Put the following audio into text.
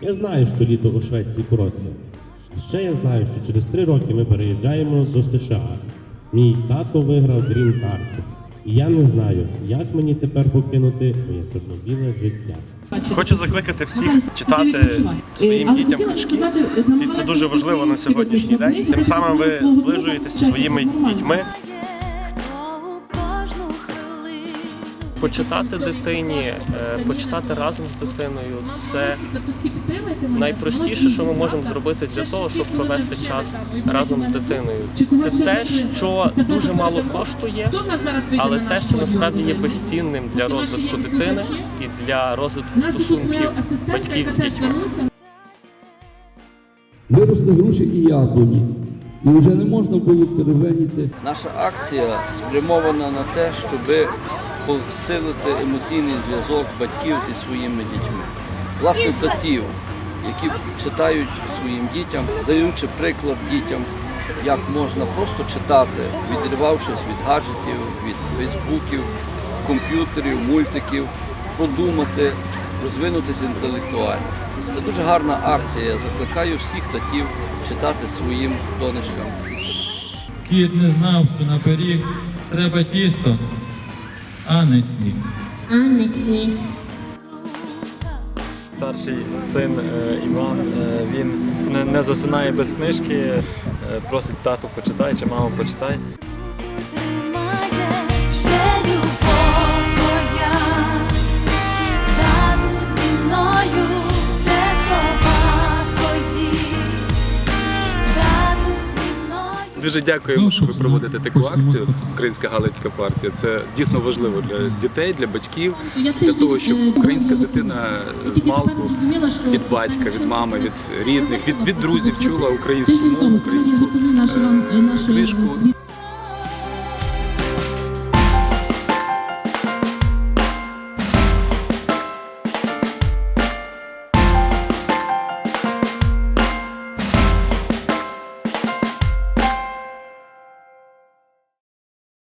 Я знаю, що літо у Швеції коротке. Ще я знаю, що через три роки ми переїжджаємо до США. Мій тато виграв грін карту. І я не знаю, як мені тепер покинути моє чорнобіле життя. Хочу закликати всіх читати своїм дітям книжки. Це дуже важливо на сьогоднішній день. Тим самим ви зближуєтеся зі своїми дітьми. Почитати дитині, е, почитати разом з дитиною це найпростіше, що ми можемо зробити для того, щоб провести час разом з дитиною. Це те, що дуже мало коштує, але те, що насправді є безцінним для розвитку дитини і для розвитку стосунків батьків з дітьми. Виросли груші і яблуні, і вже не можна було перевеніти. Наша акція спрямована на те, щоб посилити емоційний зв'язок батьків зі своїми дітьми. Власне, татів, які читають своїм дітям, даючи приклад дітям, як можна просто читати, відривавшись від гаджетів, від фейсбуків, комп'ютерів, мультиків, подумати, розвинутися інтелектуально. Це дуже гарна акція. Я закликаю всіх татів читати своїм донечкам. Кіт не знав, що на пиріг треба тісто, а не сніг. А не сніг. Старший син е, Іван, е, він не, не засинає без книжки, е, просить тату почитай чи маму почитай. Дуже дякуємо, що ви проводите таку акцію. Українська Галицька партія. Це дійсно важливо для дітей, для батьків, для того, щоб українська дитина з малку від батька, від мами, від рідних, від, від друзів чула українську мову, українську е, книжку.